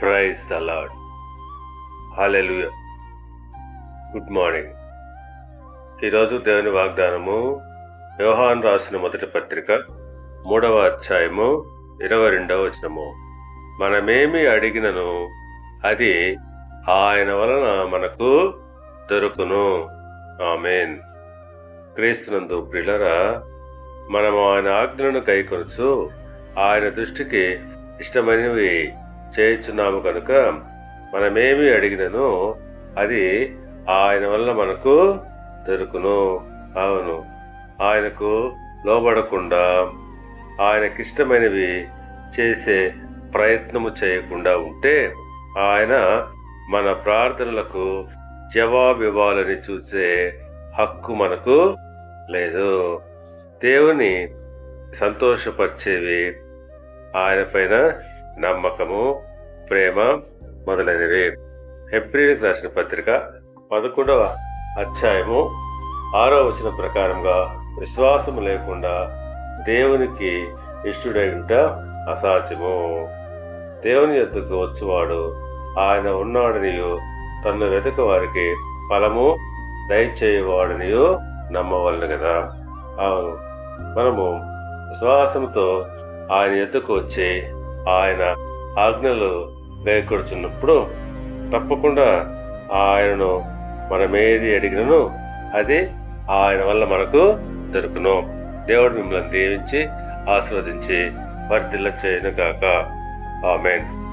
Praise the Lord hallelujah good morning ఈరోజు దేవుని వాగ్దానము వ్యవహాన్ రాసిన మొదటి పత్రిక మూడవ అధ్యాయము ఇరవై రెండవ వచనము. మనమేమి అడిగినను అది ఆయన వలన మనకు దొరుకును. ఆమెన్. క్రీస్తునందు ప్రిలరా మనము ఆయన ఆజ్ఞలను కైకొనచ్చు ఆయన దృష్టికి ఇష్టమైనవి చేయించున్నాము కనుక మనమేమి అడిగినను అది ఆయన వల్ల మనకు దొరుకును. అవును ఆయనకు లోబడకుండా ఆయనకిష్టమైనవి చేసే ప్రయత్నము చేయకుండా ఉంటే ఆయన మన ప్రార్థనలకు జవాబు ఇవ్వాలని చూసే హక్కు మనకు లేదు. దేవుని సంతోషపరిచేవి ఆయన పైన నమ్మకము ప్రేమ మొదలైనవి. హెబ్రిలకు రాసిన పత్రిక పదకొండవ అధ్యాయము ఆరో వచనం ప్రకారంగా విశ్వాసము లేకుండా దేవునికి ఇష్టడై అసాధ్యము. దేవుని యొద్దకు వచ్చువాడు ఆయన ఉన్నాడనియో తన్ను వెతక వారికి ఫలము దయచేయవాడనియో నమ్మవలను కదా అవును మనము విశ్వాసంతో ఆయన ఎద్దుకు వచ్చి ఆయన ఆజ్ఞలు గైకొడుచున్నప్పుడు తప్పకుండా ఆయనను మనమేది అడిగినను అది ఆయన వల్ల మనకు దొరుకును. దేవుడు మిమ్మల్ని దీవించి ఆశీర్వదించి వర్తిల్ల చేయను గాక ఆమెన్.